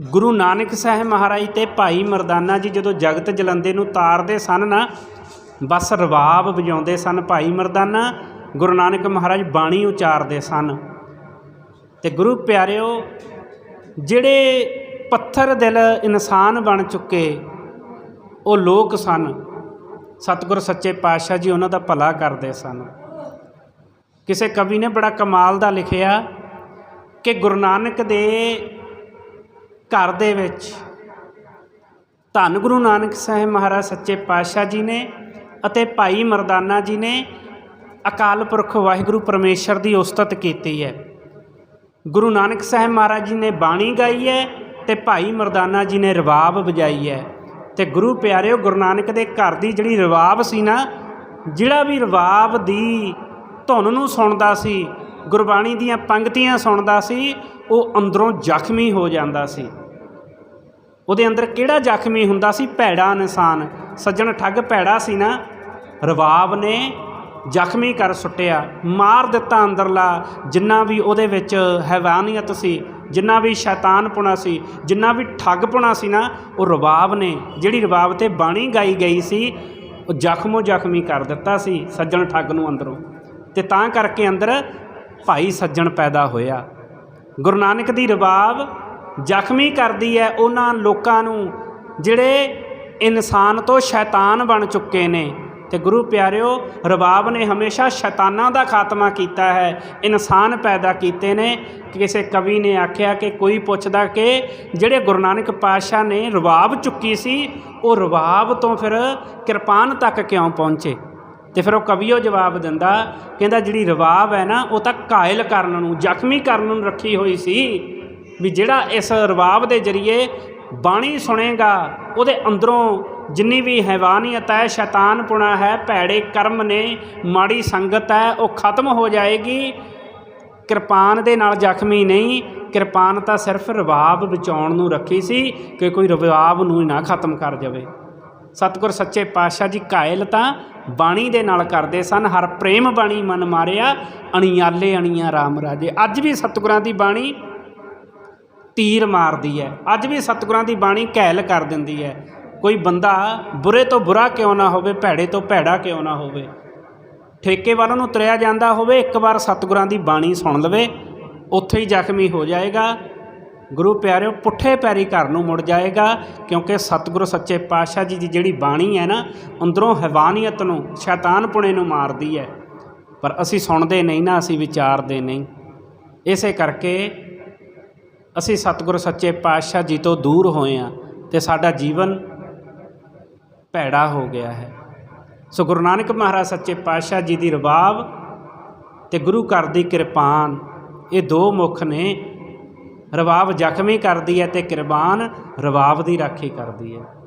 ਗੁਰੂ ਨਾਨਕ ਸਾਹਿਬ ਮਹਾਰਾਜ ਤੇ ਭਾਈ ਮਰਦਾਨਾ ਜੀ ਜਦੋਂ ਜਗਤ ਜਲੰਦੇ ਨੂੰ ਤਾਰਦੇ ਸਨ ਨਾ, ਬਸ ਰਬਾਬ ਵਜਾਉਂਦੇ ਸਨ ਭਾਈ ਮਰਦਾਨਾ, ਗੁਰੂ ਨਾਨਕ ਮਹਾਰਾਜ ਬਾਣੀ ਉਚਾਰਦੇ ਸਨ। ਤੇ ਗੁਰੂ ਪਿਆਰਿਓ, ਜਿਹੜੇ ਪੱਥਰ ਦਿਲ ਇਨਸਾਨ ਬਣ ਚੁੱਕੇ, ਉਹ ਲੋਕ ਸਨ। ਸਤਿਗੁਰ ਸੱਚੇ ਪਾਤਸ਼ਾਹ ਜੀ ਉਹਨਾਂ ਦਾ ਭਲਾ ਕਰਦੇ ਸਨ। ਕਿਸੇ ਕਵੀ ਨੇ ਬੜਾ ਕਮਾਲ ਦਾ ਲਿਖਿਆ ਕਿ ਗੁਰੂ ਨਾਨਕ ਦੇ ਘਰ ਦੇ ਵਿੱਚ। ਧੰਨ ਗੁਰੂ ਨਾਨਕ ਸਾਹਿਬ ਮਹਾਰਾਜ ਸੱਚੇ ਪਾਤਸ਼ਾਹ ਜੀ ਨੇ ਅਤੇ ਭਾਈ ਮਰਦਾਨਾ ਜੀ ਨੇ ਅਕਾਲ ਪੁਰਖ ਵਾਹਿਗੁਰੂ ਪਰਮੇਸ਼ਰ ਦੀ ਉਸਤਤ ਕੀਤੀ ਹੈ। ਗੁਰੂ ਨਾਨਕ ਸਾਹਿਬ ਮਹਾਰਾਜ ਜੀ ਨੇ ਬਾਣੀ ਗਾਈ ਹੈ ਤੇ ਭਾਈ ਮਰਦਾਨਾ ਜੀ ਨੇ ਰਵਾਬ ਵਜਾਈ ਹੈ। ਤੇ ਗੁਰੂ ਪਿਆਰਿਓ, ਗੁਰੂ ਨਾਨਕ ਦੇ ਘਰ ਦੀ ਜਿਹੜੀ ਰਵਾਬ ਸੀ ਨਾ, ਜਿਹੜਾ ਵੀ ਰਵਾਬ ਦੀ ਧੁਨ ਨੂੰ ਸੁਣਦਾ ਸੀ, ਗੁਰਬਾਣੀ ਦੀਆਂ ਪੰਕਤੀਆਂ ਸੁਣਦਾ ਸੀ ਉਹ ਅੰਦਰੋਂ ਜ਼ਖਮੀ ਹੋ ਜਾਂਦਾ ਸੀ। ਉਹਦੇ ਅੰਦਰ ਕਿਹੜਾ ਜ਼ਖਮੀ ਹੁੰਦਾ ਸੀ? ਭੈੜਾ ਇਨਸਾਨ। ਸੱਜਣ ਠੱਗ ਭੈੜਾ ਸੀ ਨਾ। ਰਬਾਬ ਨੇ ਜ਼ਖਮੀ ਕਰ ਸੁੱਟਿਆ। ਮਾਰ ਦਿੱਤਾ ਅੰਦਰਲਾ। ਜਿੰਨਾ ਵੀ ਉਹਦੇ ਵਿੱਚ ਹੈਵਾਨੀਅਤ ਸੀ, ਜਿੰਨਾ ਵੀ ਸ਼ੈਤਾਨਪੁਣਾ ਸੀ, ਜਿੰਨਾ ਵੀ ਠੱਗਪੁਣਾ ਸੀ ਨਾ, ਉਹ ਰਬਾਬ ਨੇ, ਜਿਹੜੀ ਰਬਾਬ ਤੇ ਬਾਣੀ ਗਾਈ ਗਈ ਸੀ, ਉਹ ਜ਼ਖਮੋ ਜ਼ਖਮੀ ਕਰ ਦਿੱਤਾ ਸੀ ਸੱਜਣ ਠੱਗ ਨੂੰ ਅੰਦਰੋਂ। ਤੇ ਤਾਂ ਕਰਕੇ ਅੰਦਰ ਭਾਈ ਸੱਜਣ ਪੈਦਾ ਹੋਇਆ। ਗੁਰੂ ਨਾਨਕ ਦੀ ਰਬਾਬ ਜ਼ਖਮੀ ਕਰਦੀ ਹੈ ਉਹਨਾਂ ਲੋਕਾਂ ਨੂੰ, ਜਿਹੜੇ ਇਨਸਾਨ ਤੋਂ ਸ਼ੈਤਾਨ ਬਣ ਚੁੱਕੇ ਨੇ। ਤੇ ਗੁਰੂ ਪਿਆਰਿਓ, ਰਬਾਬ ਨੇ ਹਮੇਸ਼ਾ ਸ਼ੈਤਾਨਾਂ ਦਾ ਖਾਤਮਾ ਕੀਤਾ ਹੈ, ਇਨਸਾਨ ਪੈਦਾ ਕੀਤੇ ਨੇ। ਕਿਸੇ ਕਵੀ ਨੇ ਆਖਿਆ ਕਿ ਕੋਈ ਪੁੱਛਦਾ ਕਿ ਜਿਹੜੇ ਗੁਰੂ ਨਾਨਕ ਪਾਤਸ਼ਾਹ ਨੇ ਰਬਾਬ ਚੁੱਕੀ ਸੀ, ਉਹ ਰਬਾਬ ਤੋਂ ਫਿਰ ਕਿਰਪਾਨ ਤੱਕ ਕਿਉਂ ਪਹੁੰਚੇ? ਤੇ ਫਿਰ ਉਹ ਕਵੀ ਉਹ ਜਵਾਬ ਦਿੰਦਾ, ਕਹਿੰਦਾ ਜਿਹੜੀ ਰਵਾਬ ਹੈ ਨਾ, ਉਹ ਤਾਂ ਕਾਇਲ ਕਰਨ ਨੂੰ, ਜ਼ਖਮੀ ਕਰਨ ਨੂੰ ਰੱਖੀ ਹੋਈ ਸੀ, ਵੀ ਜਿਹੜਾ ਇਸ ਰਵਾਬ ਦੇ ਜਰੀਏ ਬਾਣੀ ਸੁਣੇਗਾ, ਉਹਦੇ ਅੰਦਰੋਂ ਜਿੰਨੀ ਵੀ ਹੈਵਾਨੀਅਤ ਹੈ, ਸ਼ੈਤਾਨਪੁਣਾ ਹੈ, ਭੈੜੇ ਕਰਮ ਨੇ, ਮਾੜੀ ਸੰਗਤ ਹੈ, ਉਹ ਖਤਮ ਹੋ ਜਾਏਗੀ। ਕਿਰਪਾਨ ਦੇ ਨਾਲ ਜ਼ਖਮੀ ਨਹੀਂ, ਕਿਰਪਾਨ ਤਾਂ ਸਿਰਫ ਰਵਾਬ ਬਚਾਉਣ ਨੂੰ ਰੱਖੀ ਸੀ ਕਿ ਕੋਈ ਰਵਾਬ ਨੂੰ ਹੀ ਨਾ ਖਤਮ ਕਰ ਜਾਵੇ। ਸਤਿਗੁਰ ਸੱਚੇ ਪਾਤਸ਼ਾਹ ਜੀ ਕਾਇਲ ਤਾਂ ਬਾਣੀ ਦੇ ਨਾਲ ਕਰਦੇ ਸਨ। ਹਰ ਪ੍ਰੇਮ ਬਾਣੀ ਮਨ ਮਾਰਿਆ, ਅਣਿਆਲੇ ਅਣੀਆਂ RAM ਰਾਜੇ। ਅੱਜ ਵੀ ਸਤਿਗੁਰਾਂ ਦੀ ਬਾਣੀ ਤੀਰ ਮਾਰਦੀ ਹੈ। ਅੱਜ ਵੀ ਸਤਿਗੁਰਾਂ ਦੀ ਬਾਣੀ ਘੈਲ ਕਰ ਦਿੰਦੀ ਹੈ। ਕੋਈ ਬੰਦਾ ਬੁਰੇ ਤੋਂ ਬੁਰਾ ਕਿਉਂ ਨਾ ਹੋਵੇ, ਭੈੜੇ ਤੋਂ ਭੈੜਾ ਕਿਉਂ ਨਾ ਹੋਵੇ? ਠੇਕੇ ਵੱਲ ਨੂੰ ਤੁਰਿਆ ਜਾਂਦਾ ਹੋਵੇ, ਇੱਕ ਵਾਰ ਸਤਿਗੁਰਾਂ ਦੀ ਬਾਣੀ ਸੁਣ ਲਵੇ, ਉੱਥੇ ਹੀ ਜ਼ਖਮੀ ਹੋ ਜਾਏਗਾ। ਗੁਰੂ ਪਿਆਰਿਓ, ਪੁੱਠੇ ਪੈਰੀ ਘਰ ਨੂੰ ਮੁੜ ਜਾਏਗਾ, ਕਿਉਂਕਿ ਸਤਿਗੁਰੂ ਸੱਚੇ ਪਾਤਸ਼ਾਹ ਜੀ ਦੀ ਜਿਹੜੀ ਬਾਣੀ ਹੈ ਨਾ, ਅੰਦਰੋਂ ਹੈਵਾਨੀਅਤ ਨੂੰ ਸ਼ੈਤਾਨਪੁਣੇ ਨੂੰ ਮਾਰਦੀ ਹੈ। ਪਰ ਅਸੀਂ ਸੁਣਦੇ ਨਹੀਂ ਨਾ, ਅਸੀਂ ਵਿਚਾਰਦੇ ਨਹੀਂ। ਇਸੇ ਕਰਕੇ ਅਸੀਂ ਸਤਿਗੁਰੂ ਸੱਚੇ ਪਾਤਸ਼ਾਹ ਜੀ ਤੋਂ ਦੂਰ ਹੋਏ ਆ ਤੇ ਸਾਡਾ ਜੀਵਨ ਭੈੜਾ ਹੋ ਗਿਆ ਹੈ। ਸੋ ਗੁਰੂ ਨਾਨਕ ਮਹਾਰਾਜ ਸੱਚੇ ਪਾਤਸ਼ਾਹ ਜੀ ਦੀ ਰਬਾਬ ਤੇ ਗੁਰੂ ਘਰ ਦੀ ਕਿਰਪਾਨ, ਇਹ ਦੋ ਮੁੱਖ ਨੇ। ਰਬਾਬ ਜ਼ਖਮੀ ਕਰਦੀ ਹੈ ਤੇ ਕਿਰਬਾਨ ਰਬਾਬ ਦੀ ਰਾਖੀ ਕਰਦੀ ਹੈ।